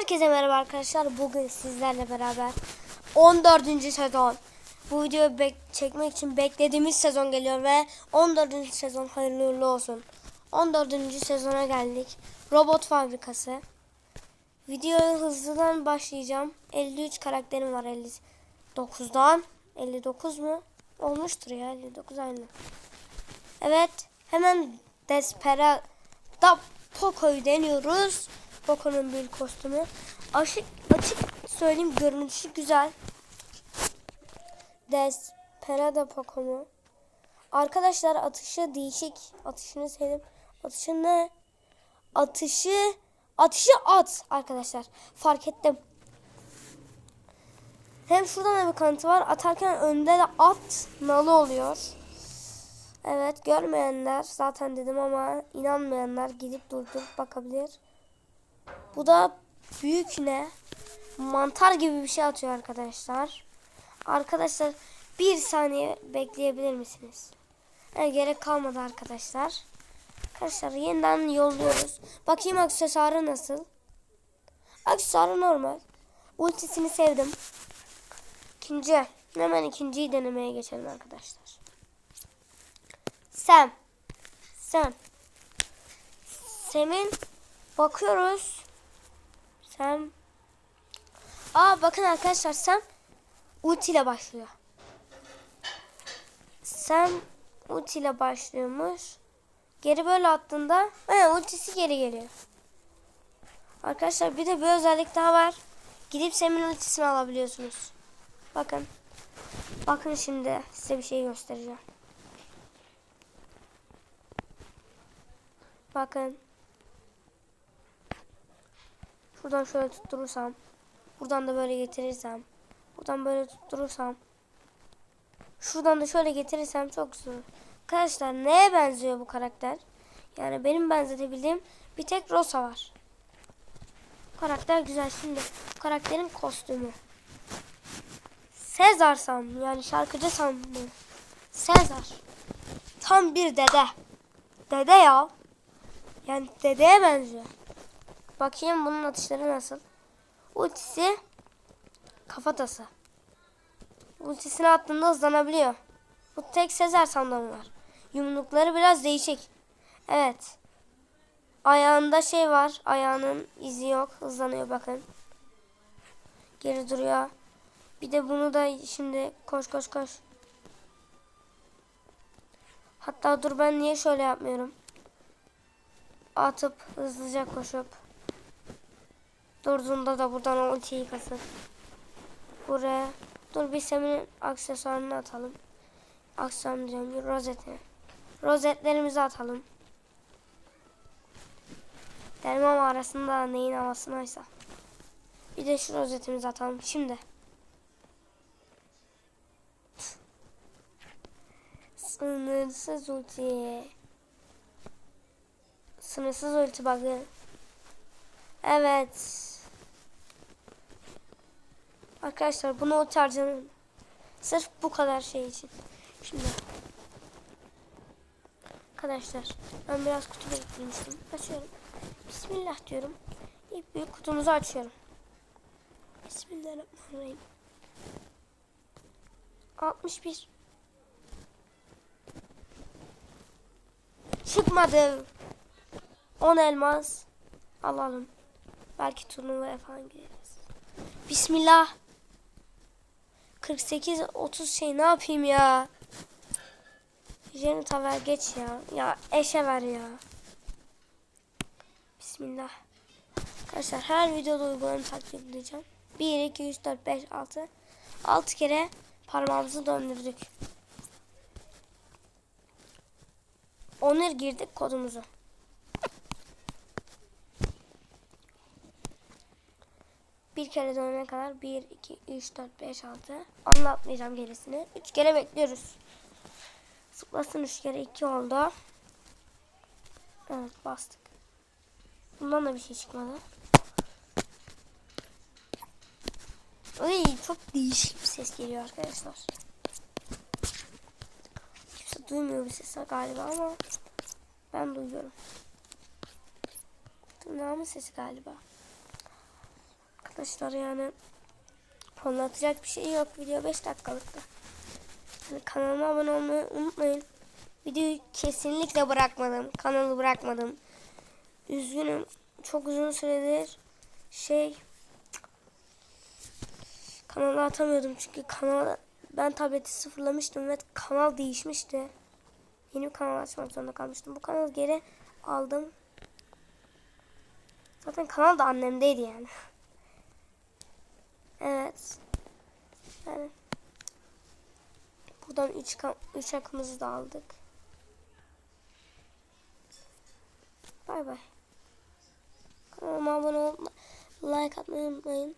Herkese merhaba arkadaşlar. Bugün sizlerle beraber 14. sezon. Bu videoyu bek- çekmek için beklediğimiz sezon geliyor ve 14. sezon hayırlı uğurlu olsun. 14. sezona geldik. Robot fabrikası. Videoya hızlıdan başlayacağım. 53 karakterim var 59'dan. 59 mu? Olmuştur ya 59 aynı. Evet hemen Desperado Poco'yu deniyoruz. Poco'nun bir kostümü. Açık, açık söyleyeyim görünüşü güzel. Desperado Poco mu? Arkadaşlar atışı değişik. Atışını sevdim. Atışı ne? Atışı atışı at arkadaşlar. Fark ettim. Hem şuradan da bir kanıtı var. Atarken önde de at nalı oluyor. Evet görmeyenler zaten dedim ama inanmayanlar gidip durdurup bakabilir. Bu da büyük ne? Mantar gibi bir şey atıyor arkadaşlar. Arkadaşlar bir saniye bekleyebilir misiniz? Yani gerek kalmadı arkadaşlar. Arkadaşlar yeniden yolluyoruz. Bakayım aksesuarı nasıl? Aksesuarı normal. Ultisini sevdim. İkinci. Hemen ikinciyi denemeye geçelim arkadaşlar. Sam. Sam. Sam'in bakıyoruz. Sam. Aa bakın arkadaşlar Sam ulti ile başlıyor. Sam ulti ile başlıyormuş. Geri böyle attığında he, ultisi geri geliyor. Arkadaşlar bir de bir özellik daha var. Gidip Sam'in ultisini alabiliyorsunuz. Bakın. Bakın şimdi size bir şey göstereceğim. Bakın. Şuradan şöyle tutturursam. Buradan da böyle getirirsem. Buradan böyle tutturursam. Şuradan da şöyle getirirsem çok olur. Arkadaşlar neye benziyor bu karakter? Yani benim benzetebildiğim bir tek Rosa var. Bu karakter güzel. Şimdi bu karakterin kostümü. Sezar sam yani şarkıcı sam mı? Sezar. Tam bir dede. Dede ya. Yani dedeye benziyor. Bakayım bunun atışları nasıl. Ultisi kafatası. Ultisini attığında hızlanabiliyor. Bu tek Sezer sandalı var. Yumrukları biraz değişik. Evet. Ayağında şey var. Ayağının izi yok. Hızlanıyor bakın. Geri duruyor. Bir de bunu da şimdi koş koş koş. Hatta dur ben niye şöyle yapmıyorum atıp hızlıca koşup durduğunda da buradan ultiyi kasıp buraya. Dur bir seminin aksesuarını atalım. Aksesuarını diyorum rozeti. Rozetlerimizi atalım. Derman arasında neyin havasınaysa. Bir de şu rozetimizi atalım. Şimdi. Sınırsız ulti. Sınırsız ulti bug'ı. Evet. Arkadaşlar bunu ulti harcanın. Sırf bu kadar şey için. Şimdi. Arkadaşlar ben biraz kutu beklemiştim. Açıyorum. Bismillah diyorum. İlk büyük kutumuzu açıyorum. Bismillahirrahmanirrahim. 61. Çıkmadı. 10 elmas alalım. Belki turnuvaya falan gireriz. Bismillah. 48 30 şey ne yapayım ya? Jenita ver geç ya. Ya eşe ver ya. Bismillah. Arkadaşlar her videoda uygularını takip edeceğim. 1 2 3 4 5 6 6 kere parmağımızı döndürdük. Onur girdik kodumuzu. Bir kere dönene kadar 1, 2, 3, 4, 5, 6 anlatmayacağım gerisini. 3 kere bekliyoruz. Zıplasın 3 kere 2 oldu. Evet bastık. Bundan da bir şey çıkmadı. Ay çok değişik bir ses geliyor arkadaşlar. Kimse duymuyor bu sesi galiba ama ben duyuyorum. Tırnağımın sesi galiba. Arkadaşlar yani. Anlatacak bir şey yok. Video 5 dakikalıkta. Yani kanalıma abone olmayı unutmayın. Videoyu kesinlikle bırakmadım. Kanalı bırakmadım. Üzgünüm. Çok uzun süredir şey kanala atamıyordum çünkü kanal ben tableti sıfırlamıştım ve kanal değişmişti. Yeni bir kanal açmak zorunda kalmıştım. Bu kanalı geri aldım. Zaten kanal da annemdeydi yani. Evet. Yani buradan 3 3 akımızı da aldık. Bay bay. Kanalıma abone olup like atmayı unutmayın.